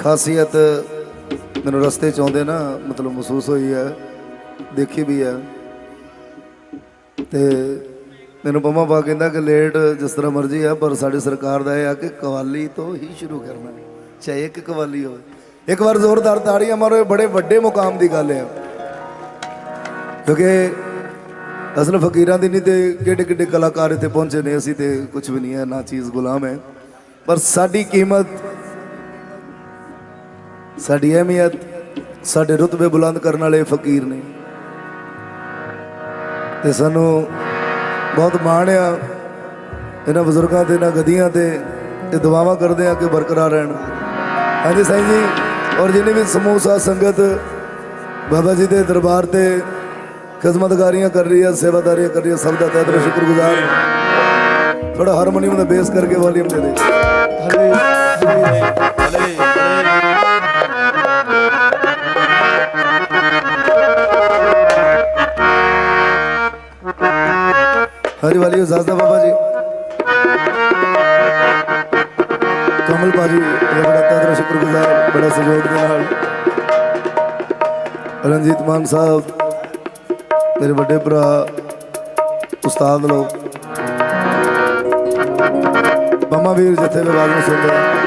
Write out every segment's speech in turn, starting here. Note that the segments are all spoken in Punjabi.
ਖਾਸੀਅਤ ਮੈਨੂੰ ਰਸਤੇ ਚ ਆਉਂਦੇ ਨਾ ਮਤਲਬ ਮਹਿਸੂਸ ਹੋਈ ਹੈ, ਦੇਖੀ ਵੀ ਹੈ। ਤੇ ਮੈਨੂੰ ਪੰਮਾ ਬਾ ਕਹਿੰਦਾ ਕਿ ਲੇਟ ਜਿਸ ਤਰ੍ਹਾਂ ਮਰਜ਼ੀ ਆ, ਪਰ ਸਾਡੀ ਸਰਕਾਰ ਦਾ ਇਹ ਆ ਕਿ ਕਵਾਲੀ ਤੋਂ ਹੀ ਸ਼ੁਰੂ ਕਰਨਾ ਚਾਹੇ ਇੱਕ ਕਵਾਲੀ ਹੋਵੇ। ਇੱਕ ਵਾਰ ਜ਼ੋਰਦਾਰ ਤਾੜੀਆਂ ਮਾਰੋ ਬੜੇ ਵੱਡੇ ਮੁਕਾਮ ਦੀ ਗੱਲ ਹੈ। ਕਿਉਂਕਿ ਅਸਲ ਫਕੀਰਾਂ ਦੀ ਨਹੀਂ ਤੇ ਕਿੱਡੇ ਕਿੱਡੇ ਕਲਾਕਾਰ ਇੱਥੇ ਪਹੁੰਚੇ ਨੇ, ਅਸੀਂ ਤੇ ਕੁਝ ਵੀ ਨਹੀਂ ਹੈ, ਨਾ ਚੀਜ਼ ਗੁਲਾਮ ਹੈ। ਪਰ ਸਾਡੀ ਕੀਮਤ ਸਾਡੀ ਅਹਿਮੀਅਤ, ਸਾਡੇ ਰੁਤਬੇ ਬੁਲੰਦ ਕਰਨ ਵਾਲੇ ਫਕੀਰ ਨੇ। ਤੇ ਸਾਨੂੰ ਬਹੁਤ ਮਾਣ ਆ, ਇਹਨਾਂ ਬਜ਼ੁਰਗਾਂ ਤੇ, ਇਹਨਾਂ ਗਦੀਆਂ ਤੇ ਤੇ ਦੁਆਵਾਂ ਕਰਦੇ ਆ ਕਿ ਬਰਕਰਾਰ ਰਹਿਣ। ਹਾਂਜੀ ਸਾਈਂ ਜੀ, ਔਰ ਜਿੰਨੇ ਵੀ ਸਮੂਹ ਸੰਗਤ, ਬਾਬਾ ਜੀ ਦੇ ਦਰਬਾਰ ਤੇ ਖਿਦਮਤਗਾਰੀਆਂ ਕਰ ਰਹੀ ਹੈ ਸੇਵਾਦਾਰੀਆਂ ਕਰ ਰਹੀ ਹੈ ਸਭ ਦਾ ਤਹਿ ਦਿਲੋਂ ਸ਼ੁਕਰਗੁਜ਼ਾਰ। ਥੋੜਾ ਹਾਰਮੋਨੀਅਮ ਦਾ ਬੇਸ ਕਰਕੇ ਵਾਲੀਅਮ ਦੇ ਦੇ। ਹਰੀ ਵਾਲੀ ਉਜਾਜ਼ਤ ਬਾਬਾ ਜੀ। ਕਮਲ ਬਾਜੀ ਇਹ ਬੜਾ ਤਹਿ ਸ਼ੁਕਰਗੁਜ਼ਾਰ, ਬੜਾ ਸਹਿਯੋਗ ਦੇ ਨਾਲ। ਰਣਜੀਤ ਮਾਨ ਸਾਹਿਬ ਮੇਰੇ ਵੱਡੇ ਭਰਾ, ਉਸਤਾਦ ਲੋਕ। ਬੰਮਾ ਵੀਰ ਜਿੱਥੇ ਵੀ ਨੂੰ ਸੁਣਦੇ।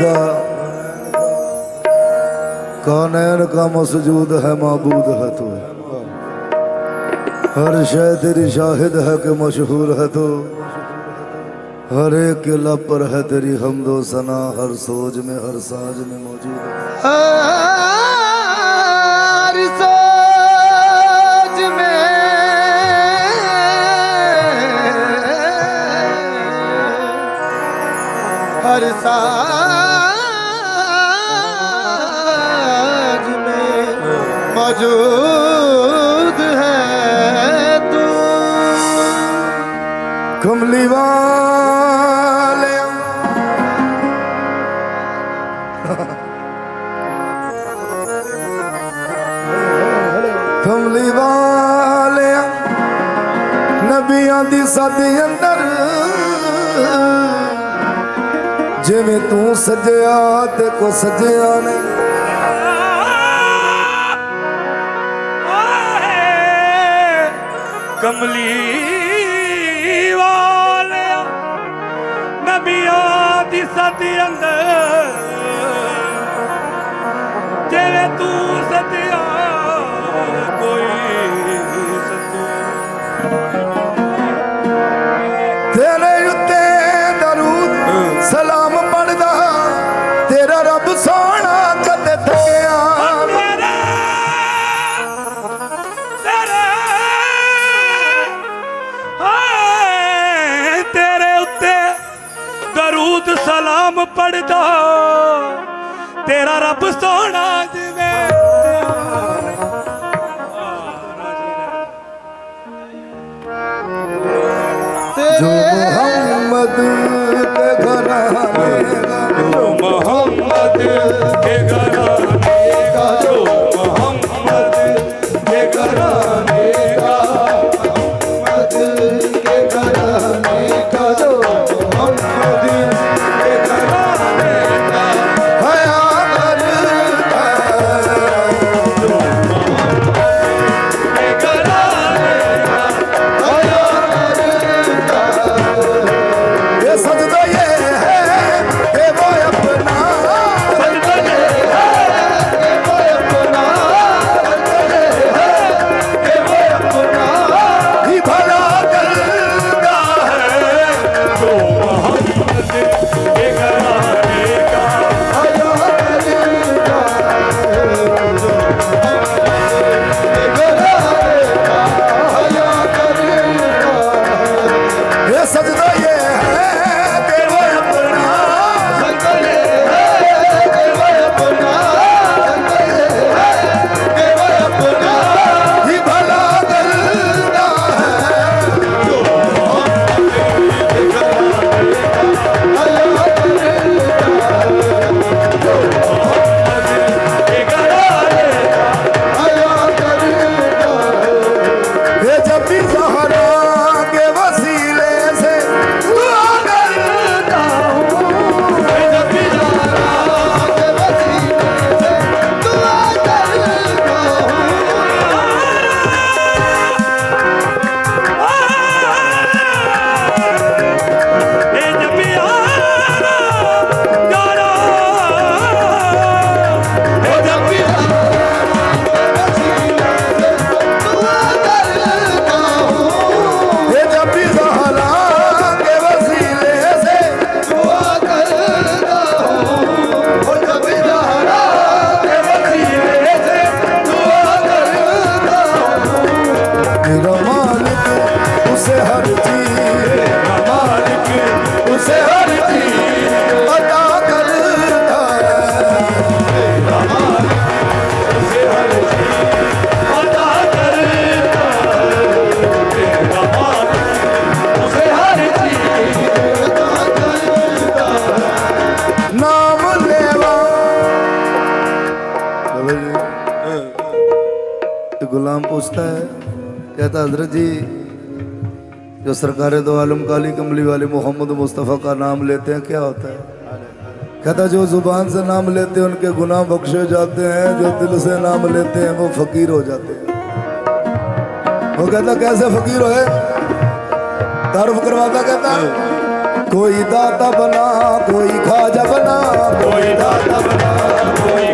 का कौनैन का मसजूद है मबूद है तू हर शय तेरी शाहिद है कि मशहूर है तू हर एक के लब पर है तेरी हमदो सना हर सोच में हर साज में मौजूद है हर सोच में हर साज ਰੱਬੀ ਵਾਲਿਆ ਕਮਲੀ ਵਾਲਿਆ ਨਬੀਆਂ ਦੀ ਸੱਦ ਅੰਦਰ ਜਿਵੇਂ ਤੂੰ ਸਜਿਆ ਤੇ ਕੋ ਸਜਿਆ ਨਹੀਂ ਕਮਲੀ ਵਾ ਨਬੀਆਂ ਦੀ ਸੱਤ ਅੰਦਰ। ਜਿਵੇਂ ਤੂੰ ਸਤਿਆ ਕੋਈ ਸਤੂ ਤੇਰੇ ਉੱਤੇ ਦਰੂਦ, ਸਲਾਮ ਪੜਦਾ ਤੇਰਾ ਰੱਬ ਸੋਹਣਾ ਨਾਮ ਪੜਦਾ ਤੇਰਾ ਰੱਬ ਸੋਹਣਾ ਜਿਵੇਂ ਜੋ ਮੁਹੰਮਦ ਦੇ ਘਰਾਂ ਮੇਂ ਜੋ ਮੁਹੰਮਦ کہتا حضرت جی جو سرکار دو عالم کالی کملی والے محمد مصطفیٰ کا نام لیتے ہیں، کیا ہوتا ہے؟ کہتا جو زبان سے نام لیتے ہیں، ان کے گناہ بخشے جاتے ہیں، جو دل سے نام لیتے ہیں، وہ فقیر ہو جاتے ہیں۔ وہ کہتا کیسے فقیر ہوئے؟ تعارف کرواتا کہتا، کوئی داتا بنا، کوئی خواجہ بنا، کوئی داتا بنا، کوئی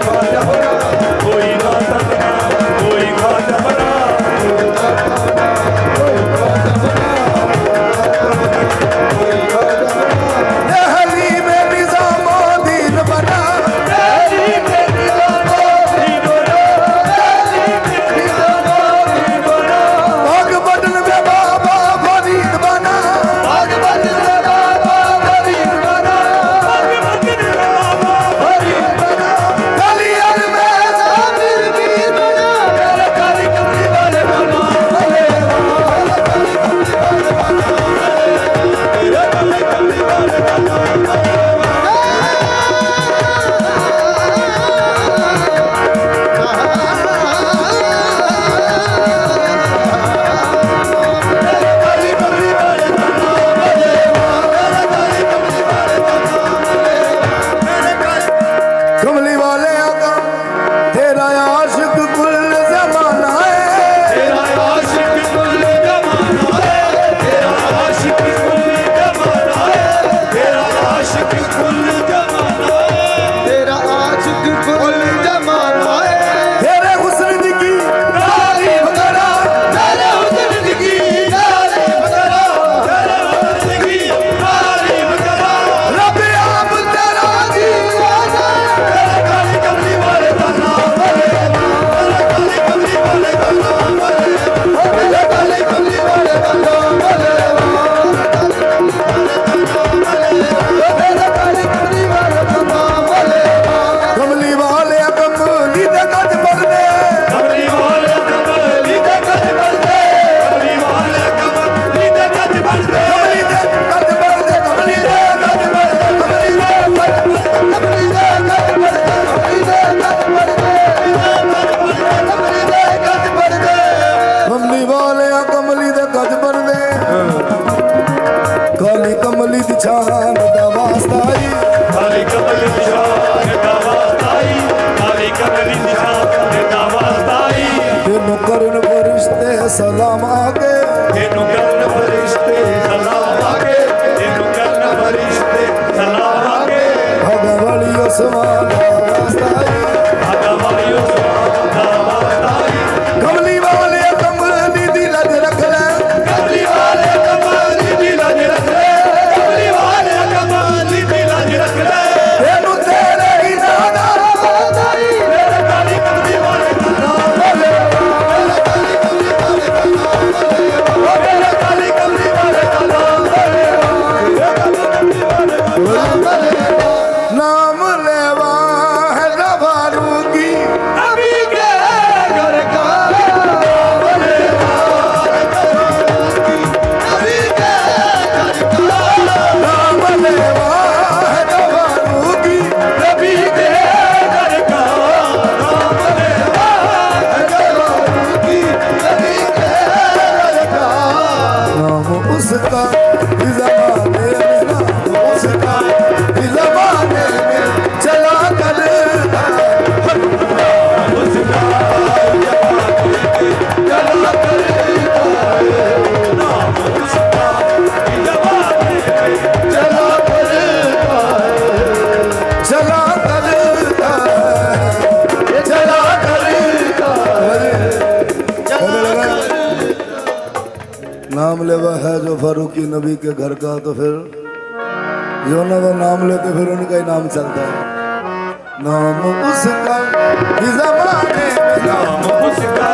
ਸ਼ਾਨ ਦਾ ਵਾਸਤਾ ਈ। ਹਰੀ ਕਮਲ ਸ਼ਾਨ ਦਾ ਵਾਸਤਾ ਈ। ਹਰੀ ਕਮਲ ਸ਼ਾਨ ਦਾ ਵਾਸਤਾ ਈ। ਤੈਨੂੰ ਕਰਨ ਫਰਿਸ਼ਤੇ ਸਲਾਮ ਆਗੇ ਤੈਨੂੰ ਕਰਨ ਫਰਿਸ਼ਤੇ ਸਲਾਮ ਆਗੇ ਤੈਨੂੰ ਕਰਨ ਫਰਿਸ਼ਤੇ ਸਲਾਮ ਆਗੇ ਭਗਵਾਲੀ ਉਸਵਾ ਦਾ لے وہ ہے جو فاروقی نبی کے گھر کا، تو پھر جو نہ وہ نام لے تو پھر ان کا ہی نام چلتا ہے۔ نام اس کا زمانے میں نام اس کا۔